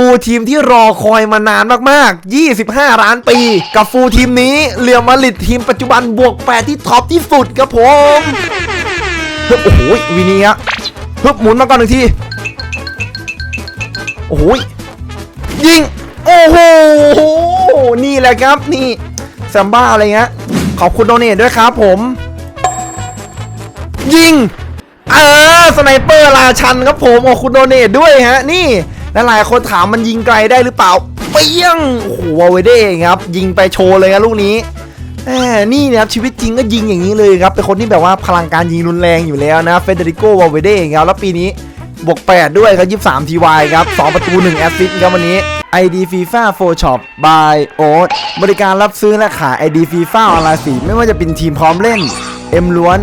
ฟูลทีมที่รอคอยมานานมากๆ 25 ล้านปี กับฟูลทีมนี้เรียมาดริดทีมปัจจุบันบวก 8 ที่ท็อปที่สุดครับผมเฮ้ยโอ้โหวินีฮะฮ้ยหมุนมาก่อนหนึ่งที โอ้โหยิง โอ้โห นี่แหละครับนี่แซมบ้าอะไรเงี้ย ขอบคุณโดเนทด้วยครับผม ยิง เออสไนเปอร์ราชันครับผมขอบคุณโดเนทด้วยฮะ นี่ และหลายคนถามมันยิงไกลได้หรือเปล่าเปี้ยงโอ้โหวาเวเด้ครับ ยิงไปโชว์เลยครับลูกนี้แหมนี่นะครับชีวิตจริงก็ยิงอย่างนี้เลยครับเป็นคนที่แบบว่าพลังการยิงรุนแรงอยู่แล้วนะเฟเดริโกวาเวเด้ครับแล้วปีนี้บวก 8 ด้วยครับ23 TY ครับ 2 ประตู 1 แอสซิสต์ครับวันนี้ ID FIFA 4 Shop by Oat บริการรับซื้อและขาย ID FIFA ออนไลน์สีไม่ว่าจะเป็นทีมพร้อมเล่น M ล้วน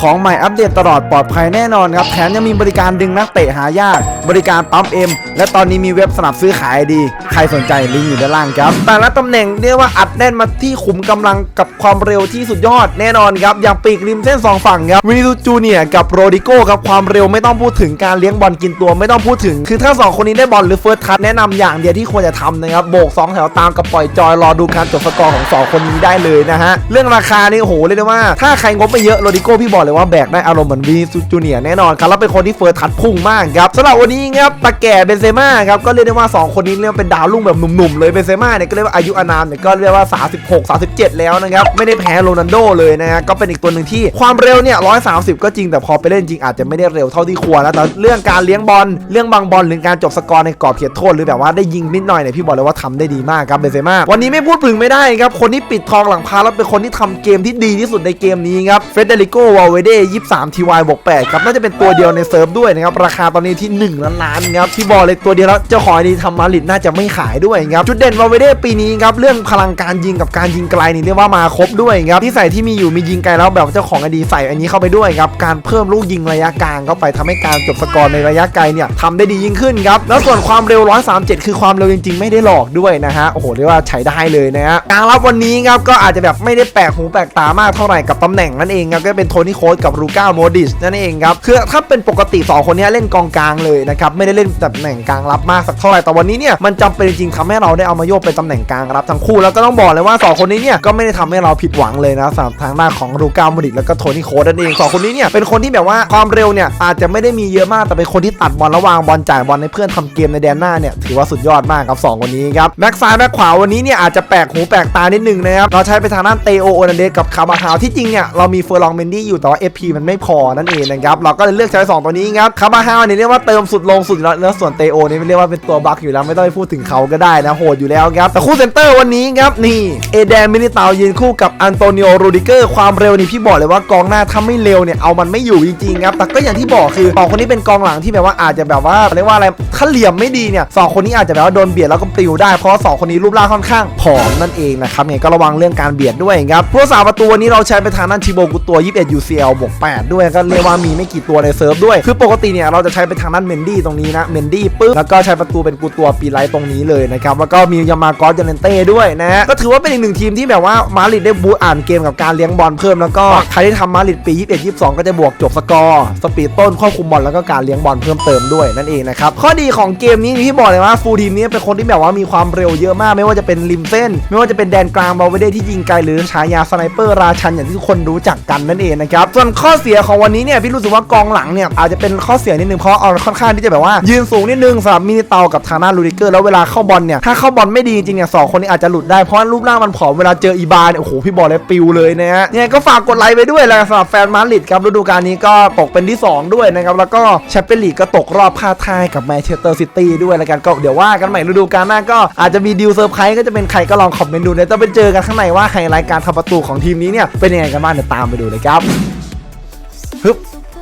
ของใหม่อัปเดตตลอดปลอดภัยแน่นอนครับแถมยังมีบริการดึงนักเตะหายาก บริการปั๊ม M และตอนนี้มีเว็บสนับซื้อขายดี ใครสนใจลิงก์อยู่ด้านล่างครับ แต่ละตำแหน่งเรียกว่าอัดแน่นมาที่ขุมกำลังกับความเร็วที่สุดยอดแน่นอนครับอย่างปีกริมเส้นสองฝั่งครับวินิจูเนียกับโรดิโก้ครับความเร็วไม่ต้องพูดถึงการเลี้ยงบอลกินตัวไม่ต้องพูดถึง คือถ้าสองคนนี้ได้บอลหรือเฟิร์สทัชแนะนำอย่างเดียวที่ควรจะทำนะครับโบกสองแถวตามกับปล่อยจอยรอดูการจบสกอร์ของสองคนนี้ได้เลยนะฮะเรื่องราคานี่โอ้โหเรียกได้ว่าถ้าใครงบไม่เยอะโรดิโก้พี่บอกเลยว่าแบกได้อารมณ์เหมือนวีซูจูเนียแน่นอนครับแล้วเป็นคนที่เฟิร์สทัชพุ่งมากครับสำหรับวันนี้ครับตาแก่เบนเซม่าครับก็เรียกได้ว่า 2 คนนี้เรียกเป็นดาวรุ่งแบบหนุ่มๆเลยเบนเซม่าเนี่ยก็เรียกว่าอายุอานามเนี่ยก็เรียกว่า 36 37 แล้วนะครับไม่ได้แพ้โรนัลโดเลยนะฮะก็เป็นอีกตัวหนึ่งที่ความเร็วเนี่ย130 ก็จริงแต่พอไปเล่นจริงอาจจะไม่ได้เร็วเท่าที่ควรแล้วแต่เรื่องการเลี้ยงบอลเรื่องบางบอลหรือการจบสกอร์ในกรอบเขตโทษหรือแบบว่าได้ยิงนิดหน่อยเนี่ยพี่บอกเลยว่าทำได้ดีมากครับเบนเซม่าวันนี้ไม่พูดถึงไม่ได้ครับคนที่ปิดทองหลังพาแล้วเป็นคนที่ทำเกมที่ดีที่สุดในเกมนี้ครับเฟเดริโกวาเวเด23 TY บวก8ครับน่าจะเป็นตัวเดียวในเซิร์ฟด้วยนะครับราคาตอนนี้ที่1ล้านล้านครับที่บอกเลยตัวเดียวแล้วเจ้าของดีทำมาลิดน่าจะไม่ขายด้วยครับจุดเด่นวาเวเดปีนี้ครับเรื่องพลังการยิงกับการยิงไกลนี่เรียกว่ามาครบด้วยครับที่ใส่ที่มีอยู่มียิงไกลแล้วแบบเจ้าของอดีใส่อันนี้เข้าไปด้วยครับการเพิ่มลูกยิงระยะกลางเข้าไปทำให้การจบสกอร์ในระยะไกลเนี่ยทำได้ดียิ่งขึ้นครับแล้วส่วนความเร็ว 137 คือความเร็วจริง ๆ ไม่ได้หลอกด้วยนะฮะโอ้โหเรียกว่าใช้ได้เลยนะฮะการรับวันนี้ครับก็อาจจะแบบไม่ได้แปลกหูแปลกตามากเท่าไหร่กับตำแหน่งนั่นเองครับก็เป็นโทนี่โค้ดกับลูก้าโมดิชนั่นเองครับคือถ้าเป็นปกติ 2 คนนี้เล่นกองกลางเลยนะครับไม่ได้เล่นตำแหน่งกลางรับมากสักเท่าไหร่แต่วันนี้เนี่ยมันจำเป็นจริงๆทำให้เราได้เอามาโยกเป็นตำแหน่งกลางรับทั้งคู่แล้วก็ต้องบอกเลยว่า 2 คนนี้เนี่ยก็ไม่ได้ทำให้เราผิดหวังเลยนะสำหรับทางด้าของลูก้าโมดิชแล้วก็โทนี่โค้ดนั่นเองสองคนนี้เนี่ยเป็นคนที่แบบว่าความเร็วเนี่ยอาจจะไม่ได้มีเยอะมากแต่เป็นคนที่ตัดบอลระวางบอลจ่ายบอลให้เพื่อนทำเกมในแดนหน้าเนี่ยถือว่าสุดยอดมากครับสองคนนี้ครับแบ็กซ้ายแบ็กขวาวันนี้เนี่ยอาจจะแปลกหูแปลกตานิดนึงนะครับเราใช้ไปทางด้านเตโอโอนันเดสกับคาบาฮาวที่จริงเนี่ยเรามีเฟอร์ลองเมนดี้อยู่แต่ว่า FP มันไม่พอนั่นเองนะครับเราก็เลยเลือกใช้สองตัวนี้ครับคาบาฮาวเนี่ยเรียกว่าเติมสุดลงสุดแล้วแล้วส่วนเตโอนี่เรียกว่าเป็นตัวบัคอยู่แล้วไม่ต้องไปพูดถึงเขาก็ได้นะโหดอยู่แล้วครับแต่คู่เซนเตอร์วันนี้ครับนี่เอเดนมินิตาวยืนคู่กับอันโตนิโอรูดิเกอร์ความเร็วนี่พี่บอกเลยว่ากองหน้าถ้าไม่เร็วเนี่ยเอามันไม่อยู่จริงๆครับแต่ก็อย่างที่บอกคือสองคนนี้เป็นกองหลังที่แบบว่าอาจจะแบบว่าเรียกว่าอะไรถ้าเหลี่ยมไม่ดีเนี่ยสองคนนี้อาจจะแบบว่าโดนเบียดแล้วก็ปลิวได้เพราะสองคนนี้รูปร่างค่อนข้างผอมนั่นเองนะครับไงก็ระวังเรื่องการเบียดด้วยครับผู้สาประตูวันนี้เราใช้ไปทางด้นทิโบกุตัว 21 CL บวก8ด้วยก็เรียกว่ามีไม่กี่ตัวในเซิร์ฟด้วย คือปกติเนี่ยเราจะใช้ไปทางด้านเมนดี้ตรงนี้นะเมนดี้ปึ๊บแล้วก็ใช้ประตูเป็นกูตัวปีไลท์ตรงนี้เลยนะครับแล้วก็มียามากอสเจเลนเต้ด้วยนะก็ถือว่าเป็นอีกหนึ่งทีมที่แบบว่ามาริดได้บูอ่านเกมกับการเลี้ยงบอลเพิ่มแล้วก็ใครที่ทำมาริดปี 21 22 ก็จะบวกจบสกอร์สปีดต้นควบคุมบอลแล้วก็การเลี้ยงบอลเพิ่มเติมด้วยนั่นเองนะครับข้อดีของเกมนี้ที่บอกเลยว่าฟูลทีมนี้เป็นคนที่แบบว่ามีความเร็วเยอะมาก ไม่ว่าจะเป็นริมเส้น ไม่ว่าจะเป็นแดนกลางบอลเวเดที่ยิงไกลหรือฉายาสไนเปอร์ราชันอย่างที่ทุกคนรู้จักกันนั่นเองนะครับส่วนข้อเสียของวันนี้เนี่ยพี่รู้สึกว่ากองหลังเนี่ยอาจจะเป็นข้อเสียนิดนึงเพราะเอาค่อนข้างที่จะแบบว่า ยืนสูงนิดนึงสำหรับมินิเตากับทางด้านลูดิเกอร์แล้วเวลาเข้าบอลเนี่ยถ้าเข้าบอลไม่ดีจริงเนี่ยสองคนนี้อาจจะหลุดได้เพราะรูปร่างมันผอมเวลาเจออีบาเนี่ยโอ้โหพี่บอกเลยปิวเลยนะฮะเนี่ยก็ฝากกดไลค์ไปด้วยแหละสำหรับแฟนมาดริดครับฤดูกาลนี้ก็ตกเป็นที่ 2 ด้วยนะครับแล้วก็แชมเปี้ยนลีกก็ตกรอบพาทายกับแมนเชสเตอร์ซิตี้ด้วยแล้วกันก็เดี๋ยวว่ากันใหม่ฤดูกาลหน้าก็อาจจะมีดีลเซอร์ไพรส์ก็จะเป็นใครก็ลองคอมเมนต์ดูเดี๋ยวต้องไปเจอกันข้างในว่าไฮไลท์การทำประตูของทีมนี้เนี่ยเป็นยังไงกันบ้างเดี๋ยวตามไปดูเลยครับ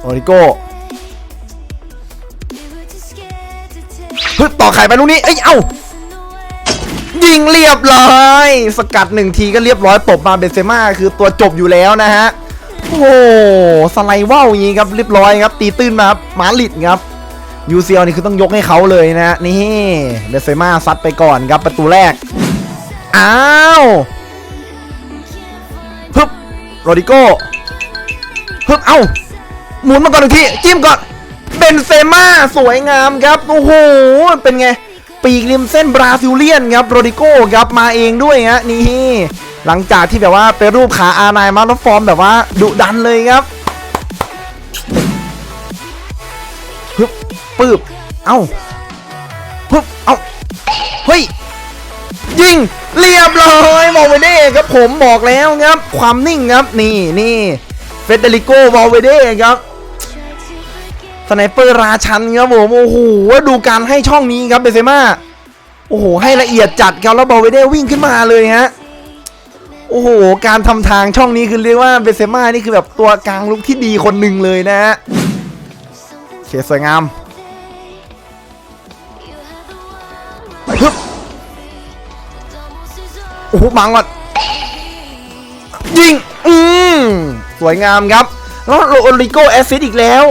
โอริโก้ฮึบต่อไข่ไปลูกนี้ เอ้ย เอ้า ยิงเรียบร้อย สกัดหนึ่งทีก็เรียบร้อยตบมาเบนเซม่าคือตัวจบอยู่แล้วนะฮะ โอ้โห สไลด์ว่าวอย่างนี้ครับ เรียบร้อยครับ ตีตื้นมาครับมาลิดครับยูซีนี่คือต้องยกให้เขาเลยนะฮะนี่เบนเซม่าซัดไปก่อนครับประตูแรก อ้าวฮึบโรดิโก้ฮึบเอ้า หมุนมาก่อนหนึ่งทีจิ้มก่อนเบนเซม่าสวยงามครับโอ้โหเป็นไง ปีกริมเส้นบราซิลเลียนครับโรดิโก้ครับมาเองด้วยฮะนี่หลังจากที่แบบว่าไปรูปขาอานายมาแล้วฟอร์มแบบว่าดุดันเลยครับฮึบปืบเอ้าฮึบเอ้าเฮ้ยยิงเรียบร้อยมอลเวเด้ครับผมบอกแล้วครับ ความนิ่งครับนี่นี่เฟเดริโกมอลเวเด้ครับ สไนเปอร์ราชันครับผมโอ้โหดูการให้ช่องนี้ครับเบเซม่าโอ้โหให้ละเอียดจัดครับแล้วมอลเวเด้วิ่งขึ้นมาเลยฮะโอ้โหการทำทางช่องนี้คือเรียกว่าเบเซม่านี่คือแบบตัวกลางลุกที่ดีคนหนึ่งเลยนะฮะโอเคสวยงามฮึบโอ้โหบังก่อนยิงอืมสวยงามครับแล้วโรดิโกแอสซิดอีกแล้ว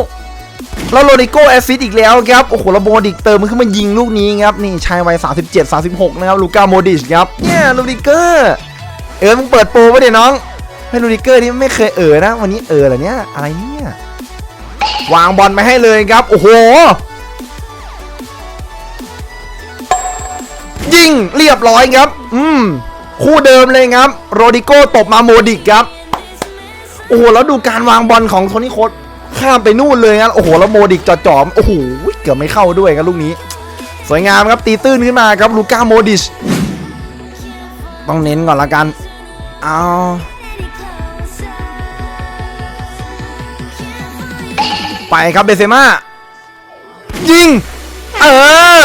แล้วโรดิโกแอซิดอีกแล้วครับ โอ้โหแล้วโมดิกเติมมันขึ้นมายิงลูกนี้ครับ นี่ชายวัย 37 36 นะครับ ลูก้าโมดิชครับ เนี่ยโรดิเกอร์ เออ มึงเปิดโปรไว้เดี๋ยวน้อง ให้โรดิเกอร์นี่ไม่เคยเออนะ วันนี้เออเหรอเนี่ย อะไรเนี่ย วางบอลไปให้เลยครับ โอ้โห ยิงเรียบร้อยครับ อืม คู่เดิมเลยครับ โรดิโก้ตบมาโมดิกครับ โอ้โห แล้วดูการวางบอลของโทนี่โคต ข้ามไปนู่นเลยครับโอ้โหแล้วโมดิกจอดจอมโอ้โหเกือบไม่เข้าด้วยครับลูกนี้ สวยงามครับตีตื้นขึ้นมาครับลูก้าโมดิชต้องเน้นก่อนละกันเอาไปครับเบเซม่ายิง เออ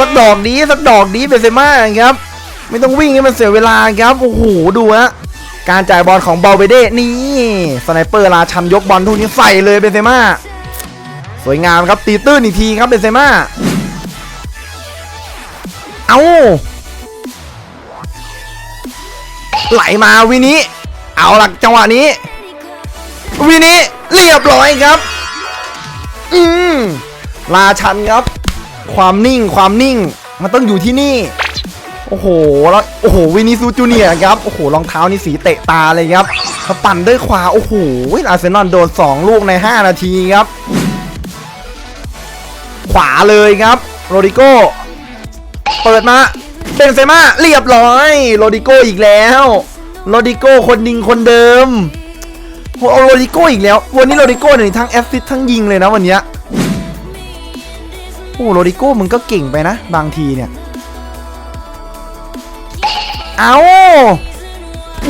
สักดอกดีสักดอกดีเบเซม่าครับ ไม่ต้องวิ่งให้มันเสียเวลาครับ โอ้โห ดูฮะ การจ่ายบอลของเบลเบเด้นี่สไนเปอร์ราชันยกบอลทุกนี้ใส่เลยเบเซม่าสวยงามครับตีตื้นอีกทีครับเบเซม่าเอาไหลมาวินี้ เอาหลักจังหวะนี้ วินี้เรียบร้อยครับ อืมราชันครับ ความนิ่งความนิ่ง มันต้องอยู่ที่นี่ โอ้โหแล้วโอ้โหวินิซูจูเนียครับโอ้โหรองเท้านี่สีเตะตาเลยครับปั่นด้วยขวาโอ้โหอาร์เซนอลโดน 2 ลูกใน 5 นาทีครับ ขวาเลยครับ โรดิโก้ เปิดมาเบนเซม่าเรียบร้อย โรดิโก้อีกแล้ว โรดิโก้คนดิงคนเดิมโอ้โรดิโก้อีกแล้ว วันนี้โรดิโก้เนี่ยทั้งแอสซิสทั้งยิงเลยนะวันนี้โอ้โรดิโก้มึงก็เก่งไปนะ บางทีเนี่ย เอา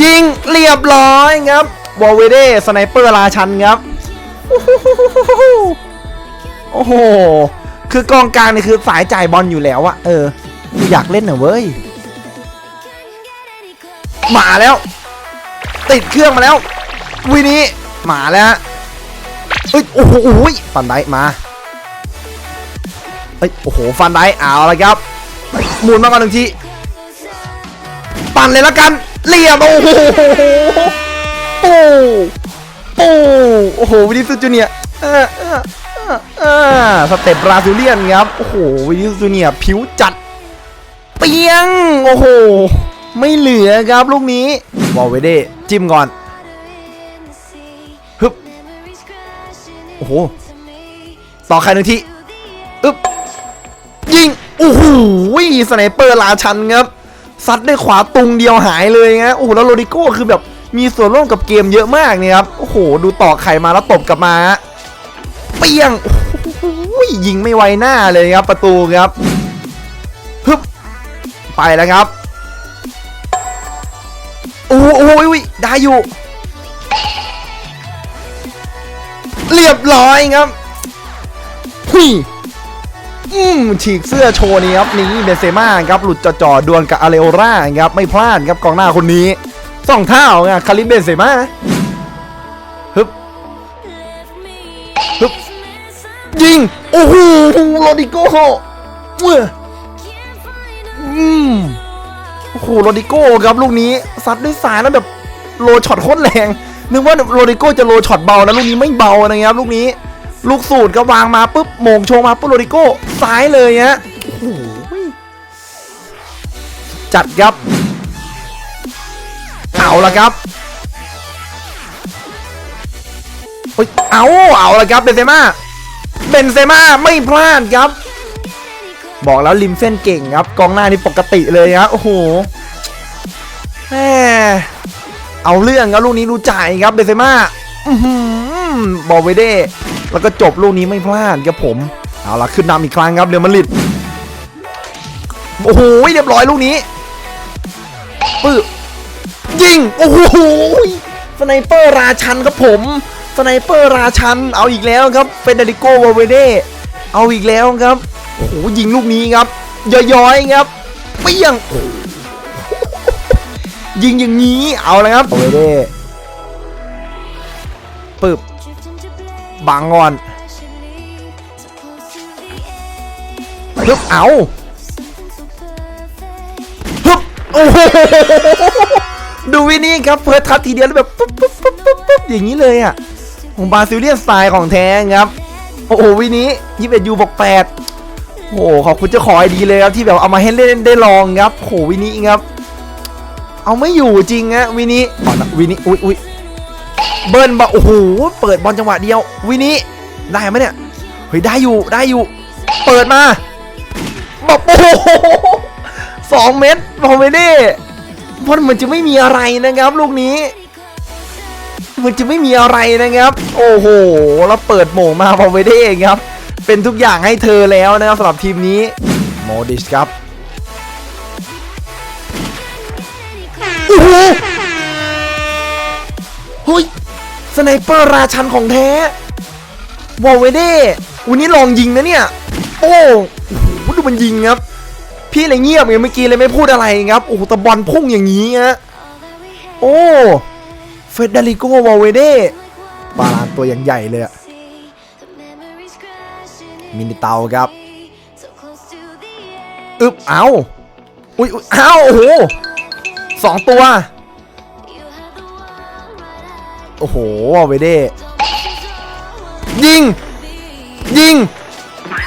ยิงเรียบร้อยครับวอลเวเดสไนเปอร์ราชันครับโอ้โห คือกองกลางนี่คือสายจ่ายบอลอยู่แล้วอะเออ อยากเล่นเหรอเว้ย มาแล้ว ติดเครื่องมาแล้ววินี้ มาแล้วเอ้ย โอ้โหฟันได้มา เอ้ย โอ้โห ฟันได้เอาละครับ หมุนมาก่อนหนึ่งที ปั่นเลยละกันเรียบโอ้โหปูปูโอ้โหวินิสุจูเนียเออเออเออสเต็ปบราซิเลียนครับโอ้โหวินิสุจูเนียผิวจัด เปียงโอ้โหไม่เหลือครับลูกนี้วอลเวเดจิ้มก่อนฮึบโอ้โหต่อใครหนึ่งทีอึ๊บยิงโอ้โหสไนเปอร์ราชันครับ ซัดด้วยขวาตุงเดียวหายเลยฮะโอ้โหแล้วโรดิโก้คือแบบมีส่วนร่วมกับเกมเยอะมากเนี่ยครับโอ้โห ดูต่อไข่มาแล้วตบกลับมาเปี้ยงยิงไม่ไวหน้าเลยครับประตูครับฮึบไปแล้วครับโอ้โหได้อยู่ เรียบร้อยครับหุย อืมฉีกเสื้อโชว์นี้ครับนี่เบนเซม่าครับหลุดจ่อๆดวลกับอาเรโอร่าครับไม่พลาดครับกองหน้าคนนี้สองเท่าไงคาริมเบนเซม่าฮึบฮึบยิง โอ้โหโรดิโก้เว้ยอืมโอ้โหโรดิโก้ครับลูกนี้ซัดด้วยสายแล้วแบบโลช็อตโคตรแรงนึกว่าโรดิโก้จะโลช็อตเบานะลูกนี้ไม่เบานะครับลูกนี้ ลูกสูตรก็วางมาปุ๊บโมงโชว์มาปุ๊บโรดิโก้ซ้ายเลยฮะโอ้โหจัดครับ เอาละครับเฮ้ยเอาเอาละครับเบนเซม่าเบนเซม่าไม่พลาดครับ บอกแล้วริมเส้นเก่งครับ กองหน้านี่ปกติเลยครับโอ้โหแหมเอาเรื่องครับลูกนี้รู้จ่ายครับเบเซม่าบอลเวเด้ แล้วก็จบลูกนี้ไม่พลาดครับผม เอาละขึ้นนำอีกครั้งครับเรอัลมาดริดโอ้โหเรียบร้อยลูกนี้ปึ๊บยิงโอ้โหสไนเปอร์ราชันครับผมสไนเปอร์ราชันเอาอีกแล้วครับเป็นเดริโกวาเวเด้เอาอีกแล้วครับโอ้โหยิงลูกนี้ครับย้อยๆครับเปี้ยงโอ้โหยิงอย่างนี้เอาเลยครับวาเวเด้ปึ๊บ บังก่อนฮึบเอาฮึบโอ้โหดูวินี่ครับเพิร์ททัชทีเดียวแล้วแบบปุ๊บปุ๊บปุ๊บปุ๊บปุ๊บอย่างนี้เลยอะของบาซิเลียนสไตล์ของแท้ครับ โอ้โหวินี้ยี่สิบเอ็ดยูบอกแปดโอ้โหขอบคุณเจ้าของไอดีเลยครับที่แบบเอามาให้เล่นได้ลองครับโอ้โหวินี้ครับ เอาไม่อยู่จริงฮะวินี้อ๋อนะวินี้อุ้ยอุ้ย เบิร์นบอลโอ้โหเปิดบอลจังหวะเดียววินี้ได้ไหมเนี่ยเฮ้ยได้อยู่ได้อยู่ เปิดมาแบบโอ้โหสองเมตรพอไม่ได้บอลมันจะไม่มีอะไรนะครับ ลูกนี้ มันจะไม่มีอะไรนะครับ โอ้โหแล้วเปิดโหม่งมาพอไม่ได้ครับ เป็นทุกอย่างให้เธอแล้วนะครับสำหรับทีมนี้โมดิชครับโอ้โห เฮ้ยสไนเปอร์ราชันของแท้วอลเวเด้วันนี้ลองยิงนะเนี่ย โอ้โหดูมันยิงครับ พี่เลยเงียบไงเมื่อกี้เลยไม่พูดอะไรครับ โอ้โหแต่บอลพุ่งอย่างนี้ฮะ โอ้เฟเดริโกวาเวเด้บาลานตัวอย่างใหญ่เลยอะมินิเตาครับอึบเอาอุ้ยอุ๊ยเอาโอ้โหสองตัว โอ้โหวาเวเด้ยิง ยิง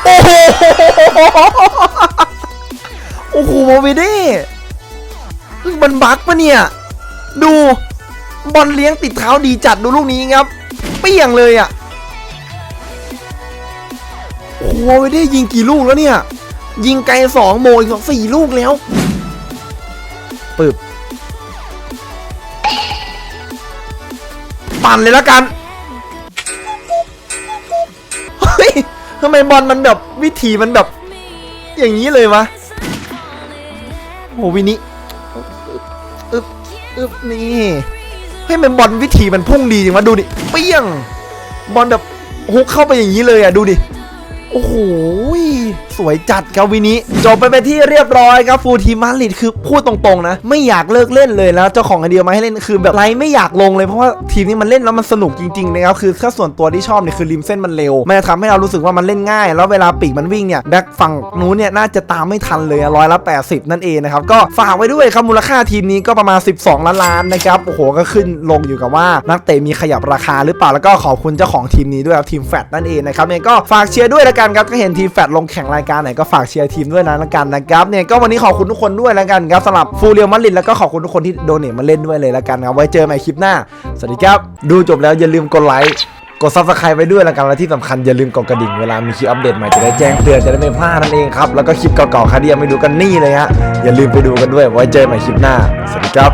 โอ้โหโอ้โหวาเวเด้เฮ้ยมันบักปะเนี่ย ดูบอลเลี้ยงติดเท้าดีจัดดูลูกนี้ครับ เปี้ยงเลยอะ่ะโอ้โหวาเวเด้ยิงกี่ลูกแล้วเนี่ย ยิงไกลสองโมอีกสองสี่ลูกแล้วปึบ ปั่นเลยละกันเฮ้ยทำไมบอลมันแบบวิธีมันแบบ อย่างนี้เลยวะโอ้วินิอึบอึบนี่เฮ้ยมันบอลวิธีมันพุ่งดีจริงวะดูดิเปี้ยง บอลแบบฮุกเข้าไปอย่างนี้เลยอะดูดิ โอ้โหสวยจัดครับวินี้จบไปเป็นที่เรียบร้อยครับฟูลทีมมาริดคือพูดตรงๆนะ ไม่อยากเลิกเล่นเลยแล้วเจ้าของไอเดียมาให้เล่นคือแบบไรไม่อยากลงเลยเพราะว่าทีมนี้มันเล่นแล้วมันสนุกจริงๆนะครับคือถ้าส่วนตัวที่ชอบเนี่ยคือริมเส้นมันเร็วมันจะทำให้เรารู้สึกว่ามันเล่นง่าย แล้วเวลาปีกมันวิ่งเนี่ยแบ็คฝั่งนู้นเนี่ยน่าจะตามไม่ทันเลยร้อยละ80 นั่นเองนะครับก็ฝากไว้ด้วยครับมูลค่าทีมนี้ก็ประมาณ 12 ล้านล้านนะครับโอ้โหก็ขึ้นลงอยู่กับว่านักเตะมีขยับราคาหรือเปล่าแล้วก็ขอบคุณเจ้าของทีมนี้ด้วยครับทีมแฟตนั่นเองนะครับเนี่ยก็ฝากเชียร์ด้วยละกันครับก็เห็นทีมแฟตลงแข่งรายการไหนก็ฝากเชียร์ทีมด้วยนะละกันนะครับเนี่ยก็วันนี้ขอบคุณทุกคนด้วยละกันครับสำหรับฟูเรียลมาดริดแล้วก็ขอบคุณทุกคนที่โดเนทมาเล่นด้วยเลยละกันครับไว้เจอใหม่คลิปหน้าสวัสดีครับดูจบแล้วอย่าลืมกดไลค์กดซับสไครต์ไว้ด้วยละกันและที่สำคัญอย่าลืมกดกระดิ่งเวลามีคลิปอัปเดตใหม่จะได้แจ้งเตือนจะได้ไม่พลาดนั่นเองครับแล้วก็คลิปเก่าๆใครที่ยังไม่ดูกันนี่เลยฮะอย่าลืมไปดูกันด้วยไว้เจอใหม่คลิปหน้าสวัสดีครับ